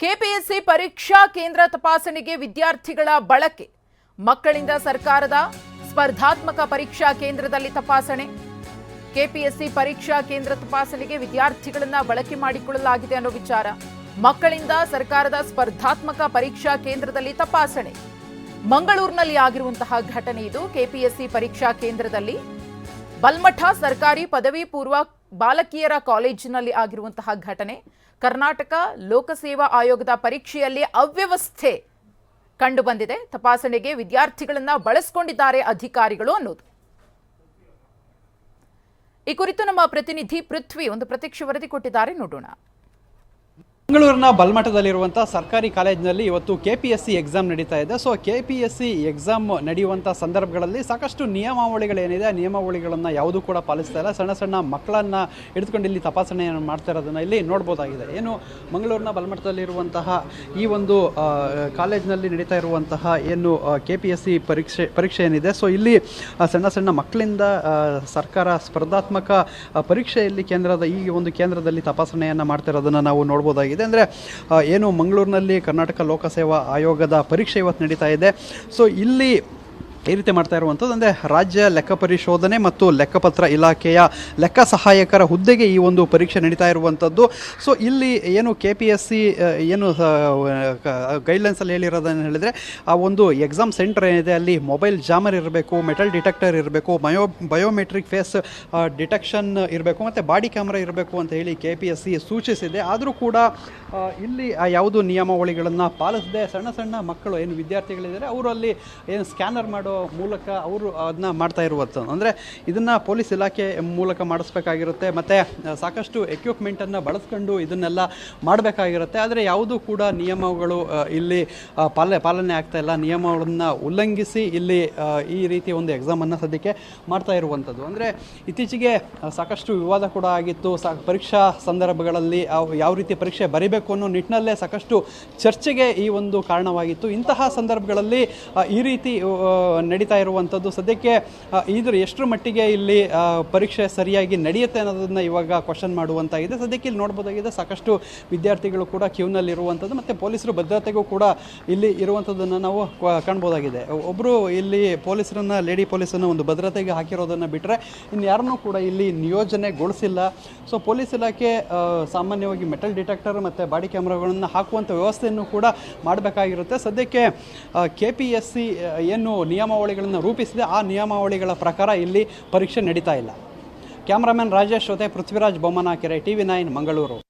KPSC ಪರೀಕ್ಷಾ ಕೇಂದ್ರ ತಪಾಸಣೆಗೆ ವಿದ್ಯಾರ್ಥಿಗಳ ಬಳಕೆ. ಮಕ್ಕಳಿಂದ ಸರ್ಕಾರದ ಸ್ಪರ್ಧಾತ್ಮಕ ಪರೀಕ್ಷಾ ಕೇಂದ್ರದಲ್ಲಿ ತಪಾಸಣೆ. ಕೆಪಿಎಸ್ಸಿ ಪರೀಕ್ಷಾ ಕೇಂದ್ರ ತಪಾಸಣೆಗೆ ವಿದ್ಯಾರ್ಥಿಗಳನ್ನ ಬಳಕೆ ಮಾಡಿಕೊಳ್ಳಲಾಗಿದೆ ಅನ್ನೋ ವಿಚಾರ. ಮಕ್ಕಳಿಂದ ಸರ್ಕಾರದ ಸ್ಪರ್ಧಾತ್ಮಕ ಪರೀಕ್ಷಾ ಕೇಂದ್ರದಲ್ಲಿ ತಪಾಸಣೆ. ಮಂಗಳೂರಿನಲ್ಲಿ ಆಗಿರುವಂತಹ ಘಟನೆ ಇದು. ಕೆಪಿಎಸ್ಸಿ ಪರೀಕ್ಷಾ ಕೇಂದ್ರದಲ್ಲಿ ಬಲ್ಮಠ ಸರ್ಕಾರಿ ಪದವಿ ಪೂರ್ವ ಬಾಲಕಿಯರ ಕಾಲೇಜಿನಲ್ಲಿ ಆಗಿರುವಂತಹ ಘಟನೆ. ಕರ್ನಾಟಕ ಲೋಕಸೇವಾ ಆಯೋಗದ ಪರೀಕ್ಷೆಯಲ್ಲಿ ಅವ್ಯವಸ್ಥೆ ಕಂಡುಬಂದಿದೆ. ತಪಾಸಣೆಗೆ ವಿದ್ಯಾರ್ಥಿಗಳನ್ನ ಬಳಸಿಕೊಂಡಿದ್ದಾರೆ ಅಧಿಕಾರಿಗಳು ಅನ್ನೋದು. ಈ ಕುರಿತು ನಮ್ಮ ಪ್ರತಿನಿಧಿ ಪೃಥ್ವಿ ಒಂದು ಪ್ರತ್ಯಕ್ಷ ವರದಿ ಕೊಟ್ಟಿದ್ದಾರೆ. ನೋಡೋಣ. ಮಂಗಳೂರಿನ ಬಲ್ಮಠದಲ್ಲಿರುವಂಥ ಸರ್ಕಾರಿ ಕಾಲೇಜಿನಲ್ಲಿ ಇವತ್ತು K P S C exam ನಡೀತಾ ಇದೆ. So K P S C exam ನಡೆಯುವಂತಹ ಸಂದರ್ಭಗಳಲ್ಲಿ ಸಾಕಷ್ಟು ನಿಯಮಾವಳಿಗಳೇನಿದೆ? ನಿಯಮಾವಳಿಗಳನ್ನು ಯಾವುದು ಕೂಡ ಪಾಲಿಸ್ತಾ ಇಲ್ಲ. ಸಣ್ಣ ಸಣ್ಣ ಮಕ್ಕಳನ್ನ ಹಿಡಿದುಕೊಂಡು ಇಲ್ಲಿ ತಪಾಸಣೆಯನ್ನು ಮಾಡ್ತಾ ಇರೋದನ್ನ ಇಲ್ಲಿ ನೋಡಬಹುದಾಗಿದೆ ಏನು ಮಂಗಳೂರಿನ ಬಲ್ಮಠದಲ್ಲಿರುವಂತಹ ಈ ಒಂದು ಕಾಲೇಜಿನಲ್ಲಿ ನಡೀತಾ ಇರುವಂತಹ ಏನು ಕೆ ಪಿ ಎಸ್ ಸಿ ಪರೀಕ್ಷೆ ಪರೀಕ್ಷೆ ಏನಿದೆ? ಸೊ ಇಲ್ಲಿ ಸಣ್ಣ ಸಣ್ಣ ಮಕ್ಕಳಿಂದ ಸರ್ಕಾರ ಸ್ಪರ್ಧಾತ್ಮಕ ಪರೀಕ್ಷೆಯಲ್ಲಿ ಕೇಂದ್ರದ, ಈ ಒಂದು ಕೇಂದ್ರದಲ್ಲಿ ತಪಾಸಣೆಯನ್ನು ಮಾಡ್ತಾ ಇರೋದನ್ನು ನಾವು ನೋಡ್ಬೋದಾಗಿದೆ. ಅಂದರೆ ಏನು ಮಂಗಳೂರಿನಲ್ಲಿ ಕರ್ನಾಟಕ ಲೋಕಸೇವಾ ಆಯೋಗದ ಪರೀಕ್ಷೆ ಇವತ್ತು ನಡೀತಾ ಇದೆ. ಸೊ ಇಲ್ಲಿ ಈ ರೀತಿ ಮಾಡ್ತಾ ಇರುವಂಥದ್ದು. ಅಂದರೆ ರಾಜ್ಯ ಲೆಕ್ಕ ಪರಿಶೋಧನೆ ಮತ್ತು ಲೆಕ್ಕಪತ್ರ ಇಲಾಖೆಯ ಲೆಕ್ಕ ಸಹಾಯಕರ ಹುದ್ದೆಗೆ ಈ ಒಂದು ಪರೀಕ್ಷೆ ನಡೀತಾ ಇರುವಂಥದ್ದು. ಸೊ ಇಲ್ಲಿ ಏನು ಕೆ ಪಿ ಎಸ್ ಸಿ ಏನು ಗೈಡ್ಲೈನ್ಸಲ್ಲಿ ಹೇಳಿರೋದನ್ನು ಹೇಳಿದರೆ, ಆ ಒಂದು ಎಕ್ಸಾಮ್ ಸೆಂಟರ್ ಏನಿದೆ, ಅಲ್ಲಿ ಮೊಬೈಲ್ ಜಾಮರ್ ಇರಬೇಕು ಮೆಟಲ್ ಡಿಟೆಕ್ಟರ್ ಇರಬೇಕು ಬಯೋ ಬಯೋಮೆಟ್ರಿಕ್ ಫೇಸ್ ಡಿಟೆಕ್ಷನ್ ಇರಬೇಕು, ಮತ್ತು ಬಾಡಿ ಕ್ಯಾಮ್ರಾ ಇರಬೇಕು ಅಂತ ಹೇಳಿ ಕೆ ಪಿ ಎಸ್ ಸಿ ಸೂಚಿಸಿದೆ. ಆದರೂ ಕೂಡ ಇಲ್ಲಿ ಯಾವುದು ನಿಯಮಾವಳಿಗಳನ್ನು ಪಾಲಿಸದೆ ಸಣ್ಣ ಸಣ್ಣ ಮಕ್ಕಳು, ಏನು ವಿದ್ಯಾರ್ಥಿಗಳಿದ್ದಾರೆ ಅವರು ಅಲ್ಲಿ ಏನು ಸ್ಕ್ಯಾನರ್ ಮಾಡೋ ಮೂಲಕ ಅವರು ಅದನ್ನ ಮಾಡ್ತಾ ಇರುವಂಥದ್ದು ಅಂದರೆ ಇದನ್ನು ಪೊಲೀಸ್ ಇಲಾಖೆ ಮೂಲಕ ಮಾಡಿಸ್ಬೇಕಾಗಿರುತ್ತೆ. ಮತ್ತು ಸಾಕಷ್ಟು ಎಕ್ವಿಪ್ಮೆಂಟನ್ನು ಬಳಸ್ಕೊಂಡು ಇದನ್ನೆಲ್ಲ ಮಾಡಬೇಕಾಗಿರುತ್ತೆ. ಆದರೆ ಯಾವುದೂ ಕೂಡ ನಿಯಮಗಳು ಇಲ್ಲಿ ಪಾಲನೆ ಪಾಲ, ಪಾಲನೆ ಆಗ್ತಾ ಇಲ್ಲ. ನಿಯಮಗಳನ್ನು ಉಲ್ಲಂಘಿಸಿ ಇಲ್ಲಿ ಈ ರೀತಿ ಒಂದು ಎಕ್ಸಾಮನ್ನು ಸದ್ಯಕ್ಕೆ ಮಾಡ್ತಾ ಇರುವಂಥದ್ದು ಅಂದರೆ ಇತ್ತೀಚೆಗೆ ಸಾಕಷ್ಟು ವಿವಾದ ಕೂಡ ಆಗಿತ್ತು. ಸಾ, ಪರೀಕ್ಷಾ ಸಂದರ್ಭಗಳಲ್ಲಿ ಯಾವ ರೀತಿ ಪರೀಕ್ಷೆ ಬರೀಬೇಕು ಅನ್ನೋ ನಿಟ್ಟಿನಲ್ಲೇ ಸಾಕಷ್ಟು ಚರ್ಚೆಗೆ ಈ ಒಂದು ಕಾರಣವಾಗಿತ್ತು. ಇಂತಹ ಸಂದರ್ಭಗಳಲ್ಲಿ ಈ ರೀತಿ ನಡೀತಾ ಇರುವಂಥದ್ದು. ಸದ್ಯಕ್ಕೆ ಇದ್ರ ಎಷ್ಟರ ಮಟ್ಟಿಗೆ ಇಲ್ಲಿ ಪರೀಕ್ಷೆ ಸರಿಯಾಗಿ ನಡೆಯುತ್ತೆ ಅನ್ನೋದನ್ನು ಇವಾಗ ಕ್ವಶನ್ ಮಾಡುವಂತಾಗಿದೆ ಸದ್ಯಕ್ಕೆ ಇಲ್ಲಿ ನೋಡ್ಬೋದಾಗಿದೆ, ಸಾಕಷ್ಟು ವಿದ್ಯಾರ್ಥಿಗಳು ಕೂಡ ಕ್ಯೂನಲ್ಲಿ ಇರುವಂಥದ್ದು ಮತ್ತು ಪೊಲೀಸರು ಭದ್ರತೆಗೂ ಕೂಡ ಇಲ್ಲಿ ಇರುವಂಥದ್ದನ್ನು ನಾವು ಕಾಣ್ಬೋದಾಗಿದೆ. ಒಬ್ಬರು ಇಲ್ಲಿ ಪೊಲೀಸರನ್ನು, ಲೇಡಿ ಪೊಲೀಸನ್ನು ಒಂದು ಭದ್ರತೆಗೆ ಹಾಕಿರೋದನ್ನು ಬಿಟ್ಟರೆ ಇನ್ನು ಯಾರನ್ನೂ ಕೂಡ ಇಲ್ಲಿ ನಿಯೋಜನೆಗೊಳಿಸಿಲ್ಲ. ಸೊ ಪೊಲೀಸ್ ಇಲಾಖೆ ಸಾಮಾನ್ಯವಾಗಿ ಮೆಟಲ್ ಡಿಟೆಕ್ಟರ್ ಮತ್ತು ಬಾಡಿ ಕ್ಯಾಮ್ರಾಗಳನ್ನು ಹಾಕುವಂಥ ವ್ಯವಸ್ಥೆಯನ್ನು ಕೂಡ ಮಾಡಬೇಕಾಗಿರುತ್ತೆ. ಸದ್ಯಕ್ಕೆ ಕೆ ಪಿ ಎಸ್ ಸಿ ಏನು ನಿಯಮಾವಳಿಗಳನ್ನು ರೂಪಿಸಿದೆ ಆ ನಿಯಮಾವಳಿಗಳ ಪ್ರಕಾರ ಇಲ್ಲಿ ಪರೀಕ್ಷೆ ನಡೀತಾ ಇಲ್ಲ. ಕ್ಯಾಮ್ರಾಮನ್ ರಾಜೇಶ್ ಜೊತೆ Prithviraj Bommanakere T V nine, Mangaluru.